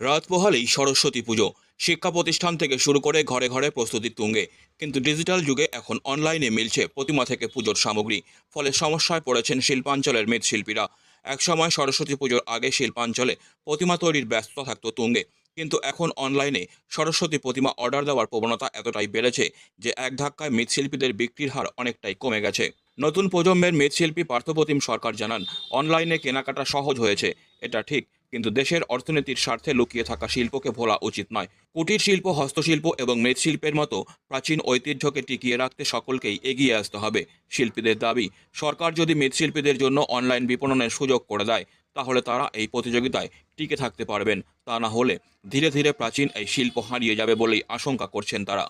রাত পোহালেই সরস্বতী পুজো। শিক্ষা প্রতিষ্ঠান থেকে শুরু করে ঘরে ঘরে প্রস্তুতি তুঙ্গে। কিন্তু ডিজিটাল যুগে এখন অনলাইনে মিলছে প্রতিমা থেকে পুজোর সামগ্রী। ফলে সমস্যায় পড়েছেন শিল্পাঞ্চলের মৃৎশিল্পীরা। একসময় সরস্বতী পুজোর আগে শিল্পাঞ্চলে প্রতিমা তৈরির ব্যস্ত থাকতো তুঙ্গে। কিন্তু এখন অনলাইনে সরস্বতী প্রতিমা অর্ডার দেওয়ার প্রবণতা এতটাই বেড়েছে যে এক ধাক্কায় মৃৎশিল্পীদের বিক্রির হার অনেকটাই কমে গেছে। নতুন প্রজন্মের মৃৎশিল্পী পার্থপ্রতিম সরকার জানান, অনলাইনে কেনাকাটা সহজ হয়েছে। এটা ঠিক কিন্তু দেশের অর্থনীতির স্বার্থে লুকিয়ে থাকা শিল্পকে ভোলা উচিত নয়। কুটির শিল্প, হস্তশিল্প এবং মৃৎশিল্পের মতো প্রাচীন ঐতিহ্যকে টিকিয়ে রাখতে সকলকেই এগিয়ে আসতে হবে। শিল্পীদের দাবি, সরকার যদি মৃৎশিল্পীদের জন্য অনলাইন বিপণনের সুযোগ করে দেয়, তাহলে তারা এই প্রতিযোগিতায় টিকে থাকতে পারবেন। তা না হলে ধীরে ধীরে প্রাচীন এই শিল্প হারিয়ে যাবে বলেই আশঙ্কা করছেন তারা।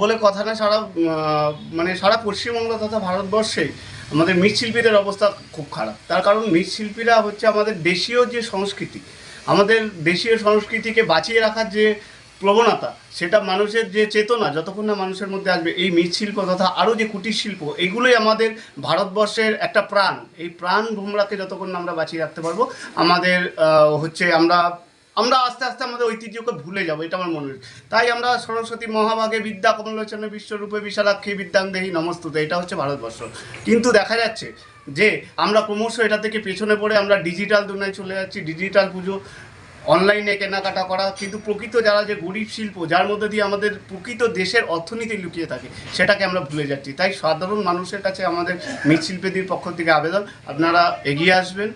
বলে কথা না, সারা মানে সারা পশ্চিমবঙ্গ তথা ভারতবর্ষে আমাদের মৃৎশিল্পীদের অবস্থা খুব খারাপ। তার কারণ মৃৎশিল্পীরা হচ্ছে আমাদের দেশীয় যে সংস্কৃতি, আমাদের দেশীয় সংস্কৃতিকে বাঁচিয়ে রাখার যে প্রবণতা, সেটা মানুষের যে চেতনা, যতক্ষণ না মানুষের মধ্যে আসবে, এই মৃৎশিল্প তথা আরও যে কুটির শিল্প এগুলোই আমাদের ভারতবর্ষের একটা প্রাণ। এই প্রাণ ভোমরাকে যতক্ষণ না আমরা বাঁচিয়ে রাখতে পারব, আমাদের হচ্ছে আমরা আমরা আস্তে আস্তে আমাদের ঐতিহ্যকে ভুলে যাব, এটা আমার মনে হয় তাই আমরা সরস্বতী মহাভাগে বিদ্যা কমলোচনে বিশ্বরূপে বিশালাক্ষী বিদ্যাং দেহি নমস্তুতে, এটা হচ্ছে ভারতবর্ষ। কিন্তু দেখা যাচ্ছে যে আমরা ক্রমশ এটা থেকে পেছনে পড়ে আমরা ডিজিটাল দুনিয়ায় চলে যাচ্ছি, ডিজিটাল পুজো, অনলাইনে কেনাকাটা করা, কিন্তু প্রকৃত যারা যে গরিব শিল্প, যার মধ্যে দিয়ে আমাদের প্রকৃত দেশের অর্থনীতি লুকিয়ে থাকে, সেটাকে আমরা ভুলে যাচ্ছি। তাই সাধারণ মানুষের কাছে আমাদের মৃৎশিল্পীদের পক্ষ থেকে আবেদন, আপনারা এগিয়ে আসবেন।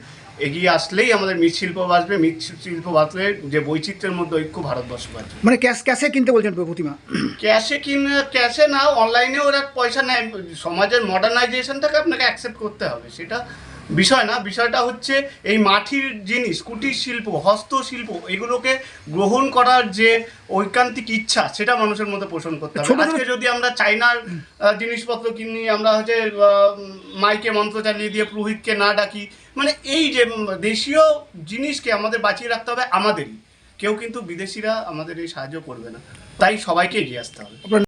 এগিয়ে আসলেই আমাদের মৃৎশিল্প বাঁচবে মৃৎশিল্প বাঁচলে যে বৈচিত্র্যের মধ্যে ঐক্য ভারতবর্ষ বাঁচবে। মানে ক্যাশ ক্যাশে কিনতে বলছেন প্রতিমা? ক্যাশে কিনে ক্যাশে না অনলাইনে ওরা পয়সা নেয়। সমাজের মডার্নাইজেশনটাকে আপনাকে অ্যাকসেপ্ট করতে হবে। সেটা বিষয় না বিষয়টা হচ্ছে এই মাটির জিনিস কুটির শিল্প হস্তশিল্প এগুলোকে গ্রহণ করার যে ঐকান্তিক ইচ্ছা সেটা মানুষের মধ্যে পোষণ করতে হবে। আজকে যদি আমরা চাইনার জিনিসপত্র কিনি আমরা হচ্ছে মাইকে মন্ত্র চালিয়ে দিয়ে পুরোহিতকে না ডাকি মানে এই যে দেশীয় জিনিসকে আমাদের বাঁচিয়ে রাখতে হবে আমাদেরই। কেউ কিন্তু বিদেশিরা আমাদের এই সাহায্য করবে না। তাই সবাইকে এগিয়ে আসতে হবে।